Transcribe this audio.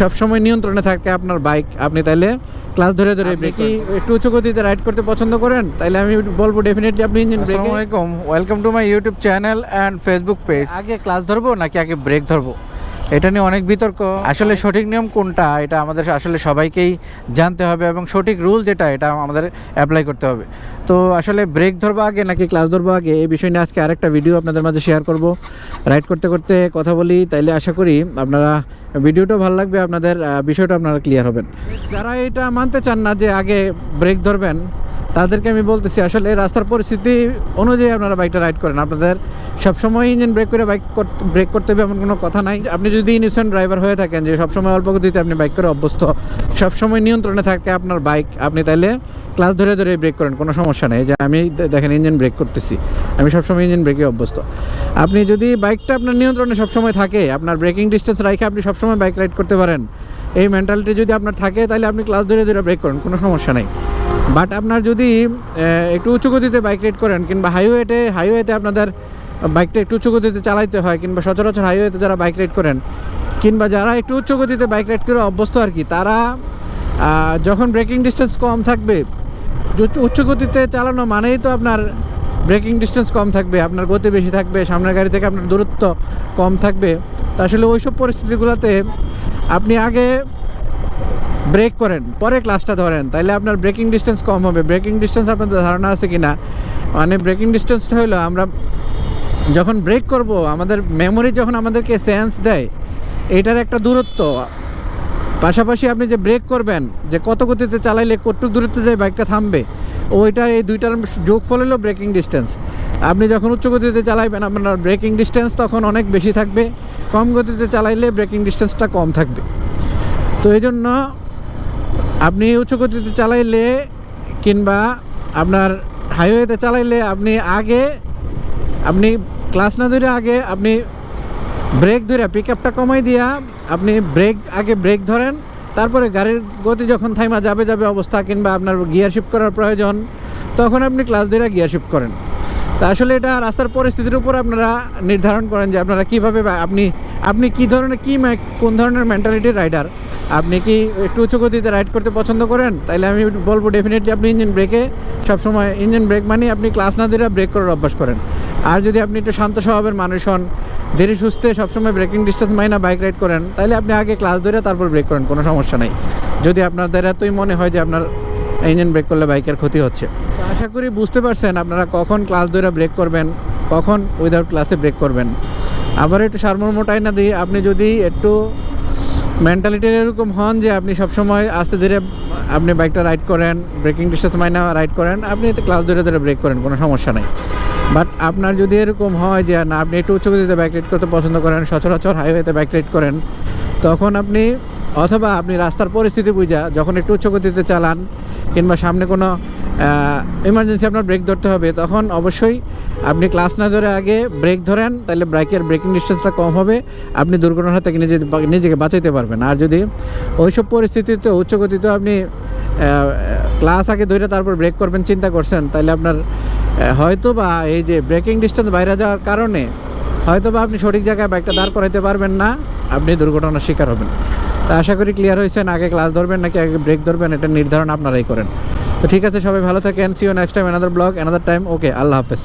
সবসময় নিয়ন্ত্রণে থাকে আপনার বাইক। আপনি তাইলে ক্লাস ধরে ধরে ব্রেক কি একটু উঁচু গতিতে রাইড করতে পছন্দ করেন? তাইলে আমি বলব ডেফিনেটলি আপনি ইঞ্জিন ব্রেক। আসসালামু আলাইকুম। Welcome to my YouTube channel and Facebook page আগে ক্লাস ধরবো নাকি আগে ব্রেক ধরবো? এটা নিয়ে অনেক বিতর্ক। আসলে সঠিক নিয়ম কোনটা? এটা আমাদের আসলে সবাইকেই জানতে হবে এবং সঠিক রুল যেটা এটা আমাদের অ্যাপ্লাই করতে হবে। তো আসলে ব্রেক ধরবো আগে নাকি ক্লাস ধরবো আগে? এই বিষয় নিয়ে আজকে আরেকটা ভিডিও আপনাদের মাঝে শেয়ার করব। রাইড করতে করতে কথা বলি তাইলে আশা করি আপনারা ভিডিওটা ভালো লাগবে আপনাদের বিষয়টা আপনারা ক্লিয়ার হবেন। যারা এটা মানতে চান না যে আগে ব্রেক ধরবেন তাদেরকে আমি বলতেছি, আসলে এই রাস্তার পরিস্থিতি অনুযায়ী আপনারা বাইকটা রাইড করেন। আপনাদের সবসময় ইঞ্জিন ব্রেক করে বাইক ব্রেক করতে হবে এমন কোনো কথা নাই। আপনি যদি ইনোসেন্ট ড্রাইভার হয়ে থাকেন যে সবসময় অল্প গতিতে আপনি বাইক করে অভ্যস্ত, সবসময় নিয়ন্ত্রণে থাকে আপনার বাইক আপনি তাইলে ক্লাস ধরে ধরে ব্রেক করেন, কোনো সমস্যা নেই। যে আমি দেখেন ইঞ্জিন ব্রেক করতেছি, আমি সবসময় ইঞ্জিন ব্রেকে অভ্যস্ত। আপনি যদি বাইকটা আপনার নিয়ন্ত্রণে সবসময় থাকে, আপনার ব্রেকিং ডিস্টেন্স রাখে আপনি সবসময় বাইক রাইড করতে পারেন। এই মেন্টালিটি যদি আপনার থাকে তাহলে আপনি ক্লাস ধরে ধরে ব্রেক করেন, কোনো সমস্যা নেই। বাট আপনার যদি একটু উঁচু গতিতে বাইক রাইড করেন কিংবা হাইওয়েতে হাইওয়েতে আপনাদের বাইকটা একটু উঁচু গতিতে চালাইতে হয় কিংবা সচরাচর হাইওয়েতে যারা বাইক রাইড করেন কিংবা যারা একটু উচ্চ গতিতে বাইক রাইড করে অভ্যস্ত আর কি, তারা যখন ব্রেকিং ডিস্টেন্স কম থাকবে উচ্চ- গতিতে চালানো মানেই তো আপনার ব্রেকিং ডিস্টেন্স কম থাকবে, আপনার গতি বেশি থাকবে, সামনের গাড়ি থেকে আপনার দূরত্ব কম থাকবে। তা আসলে ওইসব পরিস্থিতিগুলোতে আপনি আগে ব্রেক করেন, পরে ক্লাসটা ধরেন। তাহলে আপনার ব্রেকিং ডিস্টেন্স কম হবে। ব্রেকিং ডিস্টেন্স আপনাদের ধারণা আছে কি না মানে ব্রেকিং ডিস্টেন্সটা হলো আমরা যখন ব্রেক করব, আমাদের মেমোরি যখন আমাদেরকে সেন্স দেয়, এটার একটা দূরত্ব। পাশাপাশি আপনি যে ব্রেক করবেন, যে কত গতিতে চালাইলে কতটুকু দূরত্বে যায় বাইকটা থামবে, ওইটার এই দুইটার যোগ ফল হলো ব্রেকিং ডিস্টেন্স আপনি যখন উচ্চ গতিতে চালাইবেন, আপনার ব্রেকিং ডিস্টেন্স তখন অনেক বেশি থাকবে। কম গতিতে চালাইলে ব্রেকিং ডিস্টেন্সটা কম থাকবে। তো এই জন্য আপনি উচ্চ গতিতে চালাইলে কিংবা আপনার হাইওয়েতে চালাইলে আপনি আগে, আপনি ক্লাস না ধরে আগে আপনি ব্রেক ধরে পিক আপটা কমাই দিয়া আপনি ব্রেক আগে ব্রেক ধরেন, তারপরে গাড়ির গতি যখন থাইমা যাবে যাবে অবস্থা কিংবা আপনার গিয়ার শিফট করার প্রয়োজন, তখন আপনি ক্লাস ধরে গিয়ার শিফট করেন। তা আসলে এটা রাস্তার পরিস্থিতির উপর আপনারা নির্ধারণ করেন যে আপনারা কীভাবে আপনি আপনি কী ধরনের, কী কোন ধরনের মেন্টালিটির রাইডার আপনি কি একটু উঁচু গতিতে রাইড করতে পছন্দ করেন? তাইলে আমি বলব ডেফিনেটলি আপনি ইঞ্জিন ব্রেকে সবসময় ইঞ্জিন ব্রেক মানে আপনি ক্লাস না ধরে ব্রেক করার অভ্যাস করেন। আর যদি আপনি একটু শান্ত স্বভাবের মানুষ হন, ধীরে সুস্থে সবসময় ব্রেকিং ডিস্টেন্স মাইনা বাইক রাইড করেন তাহলে আপনি আগে ক্লাস ধরে তারপর ব্রেক করেন, কোনো সমস্যা নাই। যদি আপনার দ্বারা এতই মনে হয় যে আপনার ইঞ্জিন ব্রেক করলে বাইকের ক্ষতি হচ্ছে। আশা করি বুঝতে পারছেন আপনারা কখন ক্লাস ধরে ব্রেক করবেন, কখন উইদাউট ক্লাসে ব্রেক করবেন। আবার একটু সারমর্মটাই না দিই, আপনি যদি একটু মেন্টালিটির এরকম হন যে আপনি সবসময় আস্তে ধীরে আপনি বাইকটা রাইড করেন ব্রেকিং ডিস্টেন্স মাইনা রাইড করেন, আপনি এতে ক্লাস ধরে ধরে ব্রেক করেন, কোনো সমস্যা নেই। বাট আপনার যদি এরকম হয় যে না, আপনি একটু উচ্চ গতিতে বাইক রাইড করতে পছন্দ করেন, সচরাচর হাইওয়েতে বাইক রাইড করেন, তখন আপনি অথবা আপনি রাস্তার পরিস্থিতি বুঝা, যখন একটু উচ্চ গতিতে চালান, কিংবা সামনে কোনো ইমার্জেন্সি আপনার ব্রেক ধরতে হবে, তখন অবশ্যই আপনি ক্লাস না ধরে আগে ব্রেক ধরেন, তাহলে ব্রেকের ব্রেকিং ডিস্টেন্সটা কম হবে, আপনি দুর্ঘটনা থেকে নিজে নিজেকে বাঁচাইতে পারবেন। আর যদি ওইসব পরিস্থিতিতে উচ্চ গতিতে আপনি ক্লাস আগে ধরে তারপর ব্রেক করবেন, চিন্তা করছেন, তাহলে আপনার হয়তো বা এই যে ব্রেকিং ডিস্টেন্স বাইরে যাওয়ার কারণে হয়তো বা আপনি সঠিক জায়গায় বাইকটা দাঁড় করাইতে পারবেন না, আপনি দুর্ঘটনার শিকার হবেন। তা আশা করি ক্লিয়ার হয়েছেন, আগে ক্লাস ধরবেন নাকি আগে ব্রেক ধরবেন, এটা নির্ধারণ আপনারাই করেন। তো ঠিক আছে, সবাই ভালো থাকেন। See you next time another blog another time okay আল্লাহ হাফেজ।